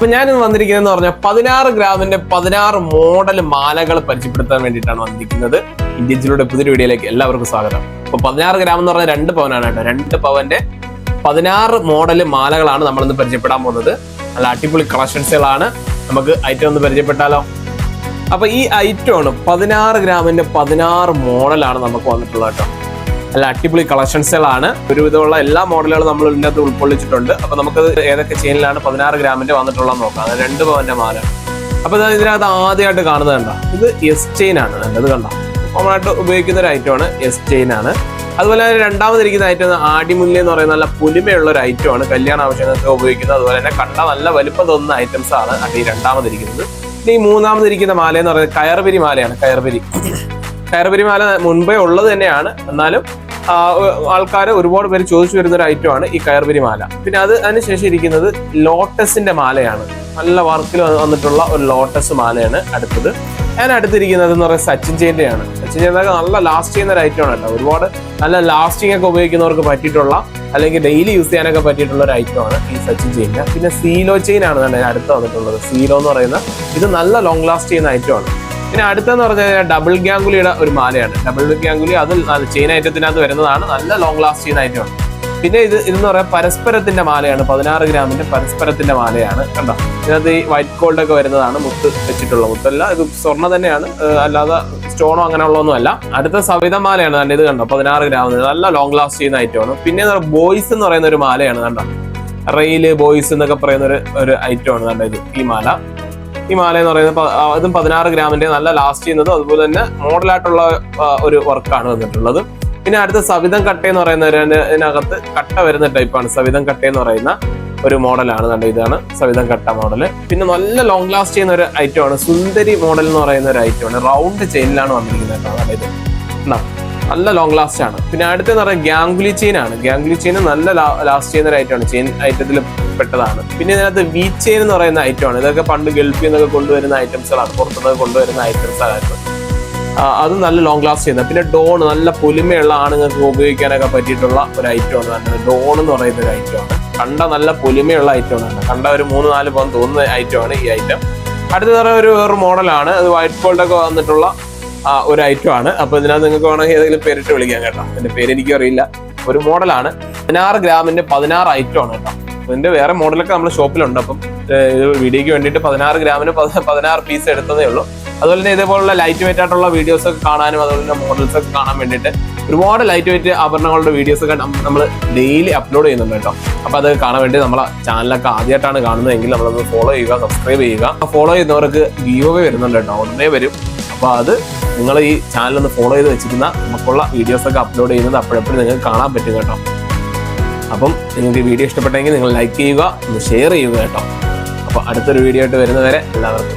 അപ്പൊ ഞാനിന്ന് വന്നിരിക്കുന്നതെന്ന് പറഞ്ഞാൽ പതിനാറ് ഗ്രാമിന്റെ പതിനാറ് മോഡൽ മാലകൾ പരിചയപ്പെടുത്താൻ വേണ്ടിയിട്ടാണ് വന്നിരിക്കുന്നത്. ഇന്ത്യൻസിലൂടെ പുതിയൊരു വീഡിയോയിലേക്ക് എല്ലാവർക്കും സ്വാഗതം. അപ്പൊ പതിനാറ് ഗ്രാം എന്ന് പറഞ്ഞാൽ രണ്ട് പവനാണ് കേട്ടോ. രണ്ട് പവന്റെ പതിനാറ് മോഡൽ മാലകളാണ് നമ്മൾ ഇന്ന് പരിചയപ്പെടാൻ പോകുന്നത്. നല്ല അടിപൊളി കളക്ഷൻസുകളാണ്. നമുക്ക് ഐറ്റം ഒന്ന് പരിചയപ്പെട്ടാലോ? അപ്പൊ ഈ ഐറ്റമാണ് പതിനാറ് ഗ്രാമിന്റെ പതിനാറ് മോഡലാണ് നമുക്ക് വന്നിട്ടുള്ളത് കേട്ടോ. നല്ല അടിപൊളി കളക്ഷൻസുകളാണ് ഒരുവിധമുള്ള എല്ലാ മോഡലുകളും നമ്മൾ ഇതിനകത്ത് ഉൾക്കൊള്ളിച്ചിട്ടുണ്ട്. അപ്പൊ നമുക്ക് ഏതൊക്കെ ചെയിനിലാണ് പതിനാറ് ഗ്രാമിന്റെ വന്നിട്ടുള്ളത് നോക്കാം. രണ്ട് പവന്റെ മാല. അപ്പൊ ഇത് ഇതിനകത്ത് ആദ്യമായിട്ട് കാണുന്നത് കണ്ട? ഇത് എസ് ചെയിൻ ആണ്. നല്ലത് കണ്ട? കോമൺ ആയിട്ട് ഉപയോഗിക്കുന്ന ഒരു ഐറ്റം ആണ് എസ് ചെയിൻ ആണ്. അതുപോലെ തന്നെ രണ്ടാമതിരിക്കുന്ന ഐറ്റം ആടിമുല്ല എന്ന് പറയുന്ന നല്ല പുലിമയുള്ള ഒരു ഐറ്റം ആണ്. കല്യാണ ആവശ്യങ്ങൾക്ക് ഉപയോഗിക്കുന്നത്. അതുപോലെ തന്നെ കണ്ട നല്ല വലുപ്പം തോന്നുന്ന ഐറ്റംസ് ആണ് അത് ഈ രണ്ടാമതിരിക്കുന്നത് ഇനി മൂന്നാമതിരിക്കുന്ന മാല എന്ന് പറയുന്നത് കയർപിരി മാലയാണ്. കയർപിരി. കയർപിരി മാല മുൻപേ ഉള്ളത് തന്നെയാണ്. എന്നാലും ആൾക്കാർ ഒരുപാട് പേര് ചോദിച്ചു വരുന്ന ഒരു ഐറ്റം ആണ് ഈ കയർപിരി മാല പിന്നെ അത് അതിനുശേഷം ഇരിക്കുന്നത് ലോട്ടസിന്റെ മാലയാണ്. നല്ല വർക്കിൽ വന്നിട്ടുള്ള ഒരു ലോട്ടസ് മാലയാണ് അടുത്തത്. ഞാൻ അടുത്തിരിക്കുന്നത് എന്ന് പറയുന്നത് സച്ചിൻ ചെയിന്റെയാണ് സച്ചിൻ ചെയിന്റെ നല്ല ലാസ്റ്റ് ചെയ്യുന്ന ഒരു ഐറ്റം ആണ് കേട്ടോ. ഒരുപാട് നല്ല ലാസ്റ്റിംഗ് ഒക്കെ ഉപയോഗിക്കുന്നവർക്ക് പറ്റിയിട്ടുള്ള അല്ലെങ്കിൽ ഡെയിലി യൂസ് ചെയ്യാനൊക്കെ പറ്റിയിട്ടുള്ള ഒരു ഐറ്റമാണ് ഈ സച്ചിൻ ചെയിന്റെ പിന്നെ സീലോ ചെയിൻ ആണ് അടുത്ത് വന്നിട്ടുള്ളത്. സീലോ എന്ന് പറയുന്ന ഇത് നല്ല ലോങ് ലാസ്റ്റ് ചെയ്യുന്ന ഐറ്റമാണ് പിന്നെ അടുത്തെന്ന് പറഞ്ഞു കഴിഞ്ഞാൽ ഡബിൾ ഗാംഗുലിയുടെ ഒരു മാലയാണ്. ഡബിൾ ഗാംഗുലി അത് ചെയിൻ ഐറ്റത്തിനകത്ത് വരുന്നതാണ്. നല്ല ലോങ് ലാസ്റ്റ് ഐറ്റമാണ് പിന്നെ ഇത് ഇതെന്ന് പറയാം പരസ്പരത്തിന്റെ മാലയാണ്. പതിനാറ് ഗ്രാമിന്റെ പരസ്പരത്തിന്റെ മാലയാണ്. കണ്ടോ? ഇതിനകത്ത് ഈ വൈറ്റ് ഗോൾഡ് ഒക്കെ വരുന്നതാണ് മുത്ത് വെച്ചിട്ടുള്ള മുത്തല്ല ഇത് സ്വർണ തന്നെയാണ്. അല്ലാതെ സ്റ്റോണോ അങ്ങനെയുള്ളതൊന്നും അല്ല അടുത്ത സവിത മാലയാണ്. കണ്ടോ ഇത് കണ്ടോ? പതിനാറ് ഗ്രാം നല്ല ലോങ് ലാസ്റ്റ് ചെയ്യുന്ന ഐറ്റമാണ് പിന്നെ ബോയ്സ് എന്ന് പറയുന്ന ഒരു മാലയാണ്. കണ്ടോ? റെയിൽ ബോയ്സ് എന്നൊക്കെ പറയുന്ന ഒരു ഒരു ഐറ്റമാണ് കണ്ടോ ഇത്? ഈ മാല. ഈ മാല എന്ന് പറയുന്നത് അതും പതിനാറ് ഗ്രാമിന്റെ നല്ല ലാസ്റ്റ് ചെയ്യുന്നതും. അതുപോലെ തന്നെ മോഡലായിട്ടുള്ള ഒരു വർക്കാണ് വന്നിട്ടുള്ളത് പിന്നെ അടുത്ത സവിതം കട്ട എന്ന് പറയുന്ന ഒരു കട്ട വരുന്ന ടൈപ്പാണ് സവിതം കട്ട എന്ന് പറയുന്ന ഒരു മോഡലാണ് നല്ല ഇതാണ് സവിതം കട്ട മോഡൽ പിന്നെ നല്ല ലോങ് ലാസ്റ്റ് ചെയ്യുന്ന ഒരു ഐറ്റമാണ് സുന്ദരി മോഡൽ എന്ന് പറയുന്ന ഒരു ഐറ്റം ആണ്. റൗണ്ട് ചെയിനിലാണ് വന്നിരിക്കുന്നത് കേട്ടോ. കണ്ടോ? നല്ല ലോങ് ലാസ്റ്റ് ആണ്. പിന്നെ അടുത്തെന്ന് പറയുന്നത് ഗാംഗുലി ചെയിൻ ആണ്. ഗാംഗുലി ചെയിൻ നല്ല ലാസ്റ്റ് ചെയ്യുന്ന ഒരു ഐറ്റമാണ് ചെയിൻ ഐറ്റത്തിൽ പെട്ടതാണ്. പിന്നെ ഇതിനകത്ത് വി ചെയിൻ എന്ന് പറയുന്ന ഐറ്റമാണ് ഇതൊക്കെ പണ്ട് ഗൾഫിൽ നിന്നൊക്കെ കൊണ്ടുവരുന്ന ഐറ്റംസുകളാണ് പുറത്തുനിന്ന് കൊണ്ടുവരുന്ന ഐറ്റംസ് ആയിരുന്നു അത്. നല്ല ലോങ് ലാസ്റ്റ് ചെയ്യുന്നത് പിന്നെ ഡോൺ നല്ല പൊലിമയുള്ള ആണുങ്ങൾക്ക് ഉപയോഗിക്കാനൊക്കെ പറ്റിയിട്ടുള്ള ഒരു ഐറ്റമാണ് നല്ലത് ഡോൺ എന്ന് പറയുന്ന ഒരു ഐറ്റമാണ് കണ്ട നല്ല പൊലിമയുള്ള ഐറ്റമാണ് കണ്ട ഒരു മൂന്ന് നാല് പോകാൻ തോന്നുന്ന ഐറ്റമാണ് ഈ ഐറ്റം അടുത്ത തരം ഒരു വേറൊരു മോഡലാണ് അത് വൈറ്റ് ഗോൾഡൊക്കെ വന്നിട്ടുള്ള ഒരു ഐറ്റം ആണ്. അപ്പൊ ഇതിനകത്ത് നിങ്ങൾക്ക് വേണമെങ്കിൽ ഏതെങ്കിലും പേരിട്ട് വിളിക്കാം കേട്ടോ. എന്റെ പേര് എനിക്കും അറിയില്ല. ഒരു മോഡലാണ്. പതിനാറ് ഗ്രാമിന്റെ പതിനാറ് ഐറ്റം ആണ് കേട്ടോ. ഇതിന്റെ വേറെ മോഡലൊക്കെ നമ്മുടെ ഷോപ്പിലുണ്ട്. അപ്പം വീഡിയോക്ക് വേണ്ടിയിട്ട് പതിനാറ് ഗ്രാമിന് പതി- പതിനാറ് പീസ് എടുത്തതേ ഉള്ളൂ. അതുപോലെ തന്നെ ഇതേപോലുള്ള ലൈറ്റ് വെയിറ്റ് ആയിട്ടുള്ള വീഡിയോസ് ഒക്കെ കാണാനും അതുപോലെ തന്നെ മോഡൽസ് ഒക്കെ കാണാൻ വേണ്ടിയിട്ട് ഒരുപാട് ലൈറ്റ് വെയിറ്റ് ആഭരണങ്ങളുടെ വീഡിയോസ് ഒക്കെ നമ്മൾ ഡെയിലി അപ്ലോഡ് ചെയ്യുന്നുണ്ട് കേട്ടോ. അപ്പൊ അത് കാണാൻ വേണ്ടി നമ്മളെ ചാനലൊക്കെ ആദ്യമായിട്ടാണ് കാണുന്നതെങ്കിൽ നമ്മളത് ഫോളോ ചെയ്യുക സബ്സ്ക്രൈബ് ചെയ്യുക. ഫോളോ ചെയ്യുന്നവർക്ക് ഗീവേ വരുന്നുണ്ട് കേട്ടോ. ഉടനെ വരും. അപ്പൊ അത് നിങ്ങൾ ഈ ചാനൽ ഒന്ന് ഫോളോ ചെയ്ത് വെച്ചിരുന്ന നമുക്കുള്ള വീഡിയോസ് ഒക്കെ അപ്ലോഡ് ചെയ്യുന്നത് അപ്പോഴപ്പോഴും നിങ്ങൾക്ക് കാണാൻ പറ്റും കേട്ടോ. അപ്പം നിങ്ങൾക്ക് ഈ വീഡിയോ ഇഷ്ടപ്പെട്ടെങ്കിൽ നിങ്ങൾ ലൈക്ക് ചെയ്യുക ഒന്ന് ഷെയർ ചെയ്യുക കേട്ടോ. അപ്പോൾ അടുത്തൊരു വീഡിയോ ആയിട്ട് വരുന്നവരെ എല്ലാവർക്കും